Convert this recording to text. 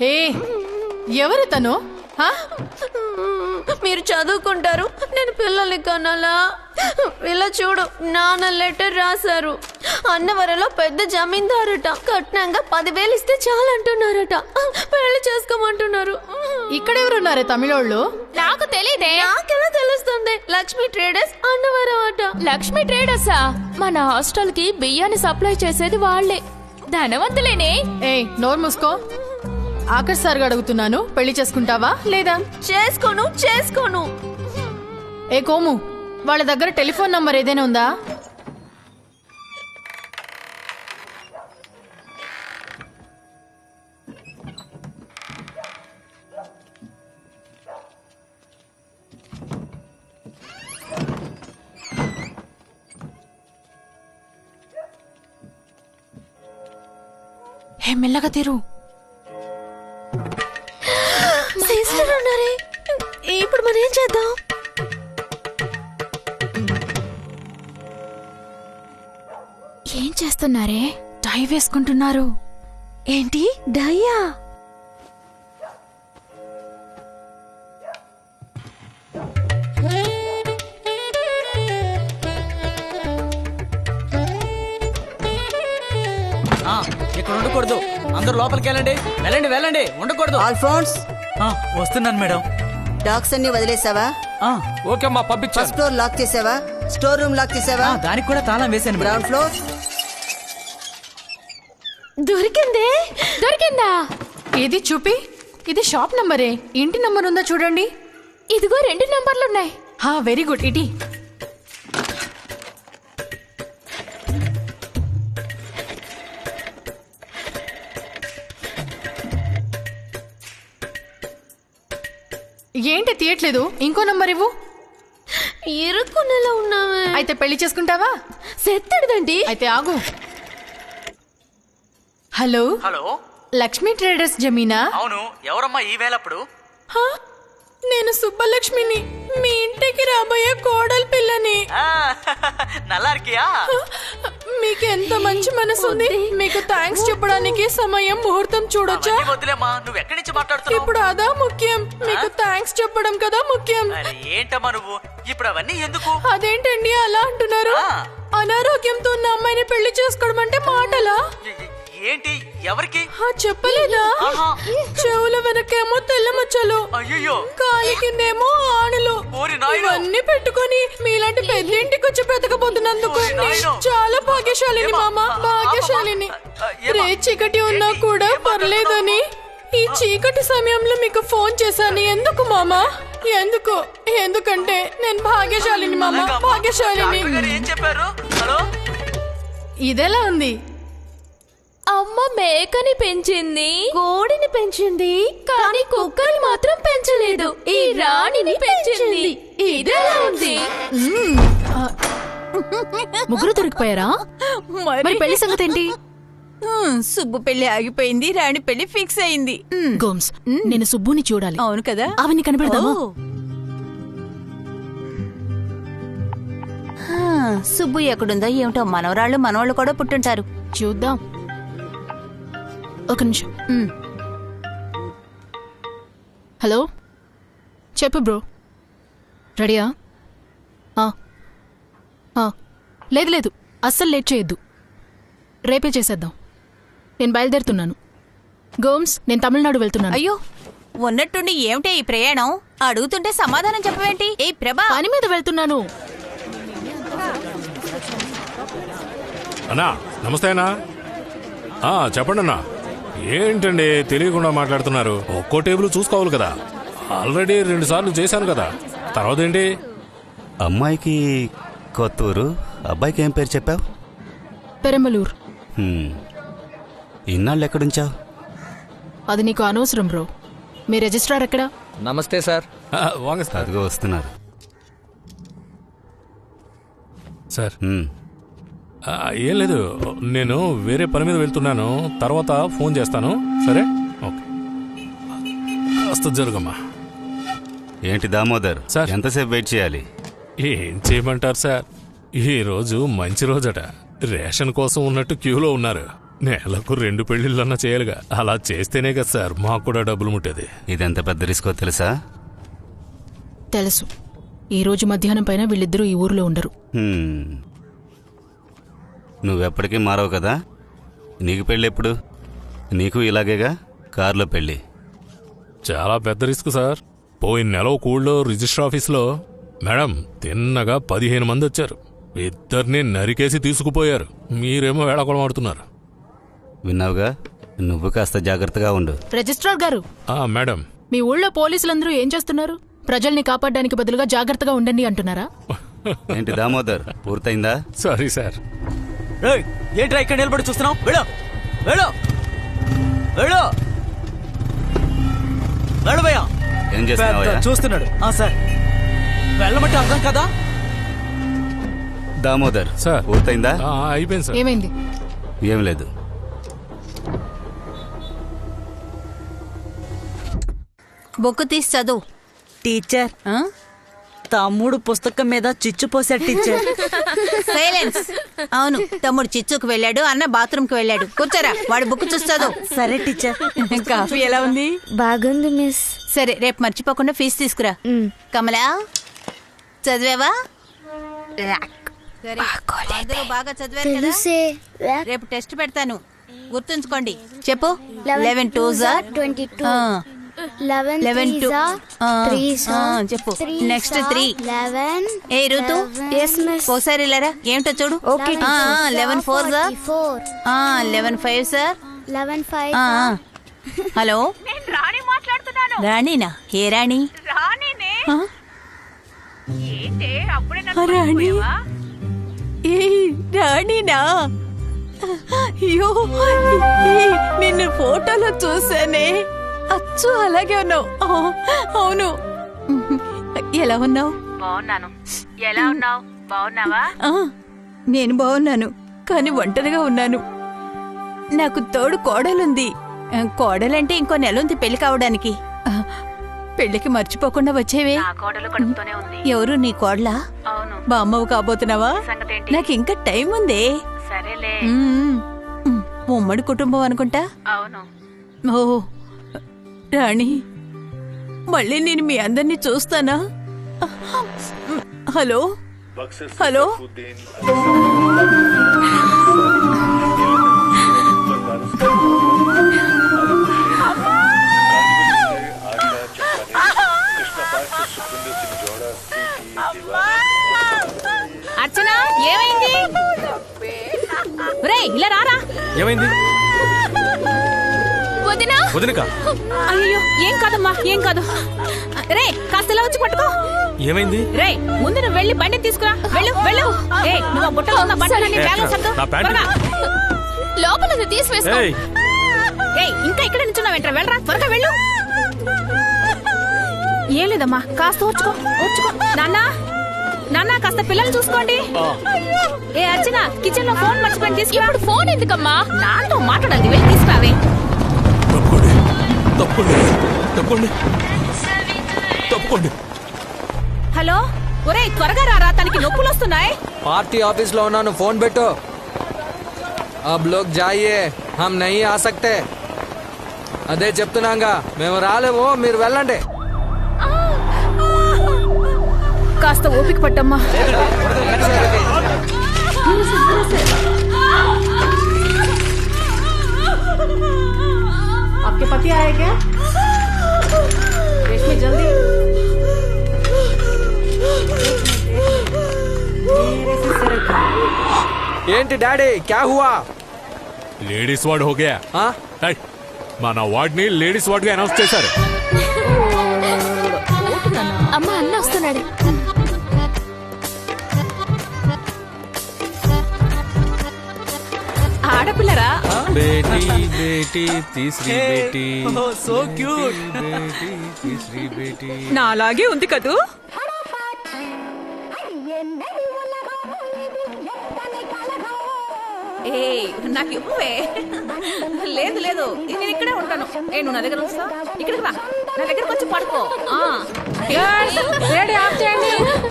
ఏ ఎవరు తను? హా? మీరు చదువుకుంటారు నేను పిల్లల్ని కనాలా? ఇలా చూడు నాన్న లెటర్ రాశారు. అన్నవరంలో పెద్ద జమీందారట కట్నంగా పదివేలు ఇస్తే చాలంటున్నారట. పెళ్ళి చేసుకోమంటున్నారు. ఇక్కడెవరున్నారే తమిళోళ్ళు? నాకు తెలీదే. నాకెలా తెలుస్తుంది? లక్ష్మి ట్రేడర్స్ అన్నవరం అట లక్ష్మి ట్రేడర్సా? మన హాస్టల్కి బియ్యాన్ని సప్లై చేసేది వాళ్ళే ధనవంతులేనే. ఏ నోరు మూసుకో. ఆకర్ష్ సార్ అడుగుతున్నాను. పెళ్ళి చేసుకుంటావా లేదా? చేసుకోను చేసుకోను. ఏ కోము వాళ్ళ దగ్గర టెలిఫోన్ నంబర్ ఏదైనా ఉందా? హే మెల్లగా తీరు. చేస్తున్నారే? టై వేసుకుంటున్నారు. ఏంటి? డయ్యా? ఆ, ఇక్కడ ఉండకూడదు. అందరూ లోపలికి వెళ్ళండి. వెళ్ళండి వెళ్ళండి. ఉండకూడదు. ఆల్ఫోన్స్? ఆ, వస్తున్నాను మేడం. డాగ్స్ అన్ని వదిలేసావా? ఆ, ఓకే అమ్మా పంపించాను. ఫస్ట్ ఫ్లోర్ లాక్ చేసావా? స్టోర్ రూమ్ లాక్ చేసావా? ఆ, దానికి కూడా తాళం మేడం. Ground floor? దొరికిందే? దొరికిందా? ఇది చూపి. ఇది షాప్ నంబరే. ఇంటి నంబర్ ఉందా చూడండి. ఇదిగో రెండు నంబర్లున్నాయి. హా వెరీ గుడ్. ఇటీ. ఏంటి తీయట్లేదు? ఇంకో నంబర్ ఇవ్వు. ఇరుక్కునేలా ఉన్నావే. అయితే పెళ్ళి చేసుకుంటావా? సెత్తడిదండి. అయితే ఆగు. హలో హలో లక్ష్మీ ట్రేడర్స్ జమీనా అవును ఎవరమ్మా ఈ వేళప్పుడు హా? నేను సుబ్బలక్ష్మిని మీ ఇంటికి రాబోయే కోడలి పిల్లని ఆ, నల్లా இருக்கியா మీకు ఎంత మంచి మనసు ఉంది మీకు థ్యాంక్స్ చెప్పడానికి సమయం ముహూర్తం చూడొచ్చా అవన్నీ వదిలేమ్మా నువ్వు ఎక్కడి నుంచి మాట్లాడుతున్నావు ఇప్పుడు అదా ముఖ్యం మీకు థ్యాంక్స్ చెప్పడం కదా ముఖ్యం అరే ఏంటమ్మా నువ్వు ఇప్పుడు అవన్నీ ఎందుకు అదేంటండి అలా అంటున్నారు ఆ. అనారోగ్యంతో ఉన్న అమ్మాయిని పెళ్లి చేసుకోవడం అంటే మాటలా ఏ- ఏ- ఏంటి? ఎవరికి? చెప్పలేదా. చెవుల వెనకేమో తెల్ల మచ్చలు. అయ్యో కాలి కిందేమో నాయనో. ఇవన్నీ పెట్టుకొని మీలాంటి పెద్దింటికి వచ్చి బ్రతకబోతున్నందుకు చాలా భాగ్యశాలిని? మామ భాగ్యశాలిని? రే చీకటి ఉన్నా? కూడా? పర్లేదని. ఈ చీకటి సమయంలో మీకు ఫోన్ చేశాను. ఎందుకు మామ? ఎందుకు? ఎందుకంటే నేను భాగ్యశాలిని మామ. భాగ్యశాలిని. ఇదెలా ఉంది? అమ్మ మేకని పెంచింది. కోడిని పెంచింది. కానీ కుక్కని మాత్రం పెంచలేదు. ఈ రాణిని పెంచింది. ఇదెలా ఉంది? ముగ్గురు దొరికిపోయారా? మరి పెళ్ళి సంగతి ఏంటి? సుబ్బు పెళ్ళి ఆగిపోయింది రాణి పెళ్ళి ఫిక్స్ అయింది. గోమ్స్ నేను సుబ్బుని చూడాలి. అవును కదా? అవని కనబడదామా? సుబ్బు ఎక్కడుందో ఏమిటో మనవరాళ్ళు మనవాళ్ళు కూడా పుట్టుంటారు. చూద్దాం. ఒక నిమిషం. హలో? చెప్పు బ్రో. రెడీయా? ఆ. ఆ. లేదు లేదు. అస్సలు లేట్ చేయొద్దు. రేపే చేసేద్దాం. నేను బయలుదేరుతున్నాను. గోమ్స్ నేను తమిళనాడు వెళ్తున్నాను. అయ్యో ఉన్నట్టుండి ఏమిటే ఈ ప్రయాణం? అడుగుతుంటే సమాధానం చెప్పవేంటి? ఏ ప్రభా! పని మీద వెళ్తున్నాను. అన్నా నమస్తే అన్నా. ఆ, చెప్పండి అన్నా ఏంటండి తెలియకుండా మాట్లాడుతున్నారు? ఒక్కో టేబుల్ చూసుకోవాలి కదా. ఆల్రెడీ రెండు సార్లు చేశాను కదా. తర్వాత ఏంటి? అమ్మాయికి కొత్తూరు. అబ్బాయికి ఏం పేరు చెప్పావు? పెరంబలూర్ ఇన్నాళ్ళు ఎక్కడుంచావు? అది నీకు అనవసరం బ్రో. మీ రిజిస్ట్రార్ ఎక్కడా? నమస్తే సార్. ఆ, వాంగ సార్. అదిగో వస్తున్నారు. సార్. హ్మ్. ఏం లేదు. నేను వేరే పని మీద వెళ్తున్నాను. తర్వాత ఫోన్ చేస్తాను. సరే? ఓకే. కాస్త జరుగమ్మా. ఏంటి దామోదర్? సార్. ఎంతసేపు వెయిట్ చేయాలి? ఏం చేయమంటారు సార్? ఈ రోజు మంచి రోజట. రేషన్ కోసం ఉన్నట్టు క్యూలో ఉన్నారు. నెలకు రెండు పెళ్ళిళ్ళన్నా చేయాలిగా. అలా చేస్తేనే కదా సార్. మాకు కూడా డబ్బులు ముట్టేది. ఇదెంత పెద్ద రిస్కో తెలుసా? తెలుసు. ఈ రోజు మధ్యాహ్నం పైన వీళ్ళిద్దరూ ఈ ఊర్లో ఉండరు. హ్మ్. నువ్వెప్పటికీ మారవు కదా? నీకు పెళ్ళి ఎప్పుడు? నీకు ఇలాగేగా? కారులో పెళ్ళి. చాలా పెద్ద రిస్క్ సార్. పోయిన నెల ఒక ఊళ్ళో రిజిస్టర్ ఆఫీస్లో మేడం తిన్నగా పదిహేను మంది వచ్చారు. ఇద్దరిని నరికేసి తీసుకుపోయారు. మీరేమో వేళాకోళం ఆడుతున్నారు. విన్నావుగా? నువ్వు కాస్త జాగ్రత్తగా ఉండు. రిజిస్ట్రార్ గారు. ఆ మేడం. మీ ఊళ్ళో పోలీసులందరూ ఏం చేస్తున్నారు? ప్రజల్ని కాపాడడానికి బదులుగా జాగ్రత్తగా ఉండండి అంటున్నారా? ఏంటి దామోదర్ పూర్తయిందా? Sorry sir. ఏంట్రా ఇక్కడ నిలబడి చూస్తున్నావు? వెళ్ళు. వెళ్ళు. వెళ్ళు. వెళ్ళు భయ్యా. ఏం చేస్తున్నావయ్యా పెద్ద చూస్తున్నాడు. ఆ సార్. వెళ్ళమంటే అర్థం కదా? దామోదర్ సార్. పూర్తయిందా? అయిపోయింది సార్. ఏమైంది? ఏం లేదు. బుక్ తీసి చదువు. టీచర్. ఆ? తమ్ముడు పుస్తకం మీద చిచ్చు పోసాడు టీచర్. సైలెన్స్. అవును తమ్ముడు చిచ్చుకు వెళ్ళాడు అన్న బాత్రూమ్కి వెళ్ళాడు. కూర్చోరా వాడి బుక్ చూసి చదువు సరే టీచర్. కాఫీ ఎలా ఉంది? బాగుంది మిస్. సరే రేపు మర్చిపోకుండా ఫీజు తీసుకురా. కమలా చదివావా? సరే. అందరూ బాగా చదివారు కదా? తెలుసే. రేపు టెస్ట్ పెడతాను. గుర్తుంచుకోండి. చెప్పు. Eleven two jar twenty two. Eleven eleven two three చెప్పు. నెక్స్ట్ త్రీ లెవెన్ ఏ ఋతు ఓసారి లేరా ఏమిటో చూడు. Okay eleven four sir four eleven five sir eleven five ఆ, ఆ. హలో రాణినా? ఏ రాణి? రాణి ఏ రాణినా? అయ్యో నిన్ను ఫోటోలో చూసానే అచ్చు అలాగే ఉన్నావు. అవును. ఎలా ఉన్నావు? బాగున్నాను. ఎలా ఉన్నావు? బాగున్నావా? నేను బాగున్నాను కానీ ఒంటరిగా ఉన్నాను. నాకు తోడు కోడలుంది. కోడలంటే ఇంకో నెల ఉంది పెళ్ళి కావడానికి. పెళ్ళికి మర్చిపోకుండా వచ్చేవే. ఎవరు నీ కోడలా? అవును. బామ్మవు కాబోతున్నావా? నాకు ఇంకా టైం ఉందే. ఉమ్మడి కుటుంబం అనుకుంటా? అవును. ఓ రాణి మళ్ళీ నేను మీ అందరినీ చూస్తానా? హలో? హలో? అయ్యో ఏం కాదమ్మా ఏం కాదు. రే కాస్త ఇలా వచ్చి పట్టుకో. ఏమైంది? రే ముందు నువ్వు వెళ్ళి బండి తీసుకురా. వెళ్ళు వెళ్ళు. ఏ నువ్వు ఆ బుట్టలో ఉన్న బట్టలన్నీ ఏ, బ్యాగ్లో సర్దు. నా ప్యాంటు. త్వరగా. లోపల తీసివేసుకో. ఏయ్. ఏయ్ ఇంకా ఇక్కడ నిల్చున్నావేంట్రా వెళ్ళరా? త్వరగా వెళ్ళు. ఏం లేదమ్మా కాస్త ఓర్చుకో ఓర్చుకో. నాన్న నాన్న కాస్త పిల్లలు చూసుకోండి. ఏ అర్చన కిచెన్లో ఫోన్ మర్చిపోయి తీసుకురా. ఇప్పుడు ఫోన్ ఎందుకమ్మా? నాతో మాట్లాడాలి వెళ్ళి తీసుకురావే. తప్పండి తప్పండి తప్పండి హలో? ఒరే త్వరగా రారా తనకి నొప్పులు వస్తున్నాయి. పార్టీ ఆఫీస్లో ఉన్నాను ఫోన్ పెట్టు. అబ్ లోగ్ జాయే హమ్ నయి ఆసక్తే. అదే చెప్తున్నాగా మేము రాలేము మీరు వెళ్ళండి. కాస్త ఓపిక పట్టమ్మా. ఏంటి డాడీ? క్యా హువా? లేడీస్ వార్డ్ హోగా ఆ? మన వార్డ్ని లేడీస్ వార్డ్గా అనౌన్స్ చేశారు. అమ్మ అన్న వస్తున్నాడు. ఆడపిల్లరా? బేటీ బేటీ తీసరి బేటీ. So cute. బేటీ తీసరి బేటీ. నాలాగే ఉంది కదూ? ఏ నాకు ఇవ్వవే. లేదు లేదు. నేను ఇక్కడే ఉంటాను. ఏ నువ్వు నా దగ్గర వస్తా ఇక్కడికి రా. నా దగ్గరకు వచ్చి పడుకో. ఆ. Girls, radio off చేయండి.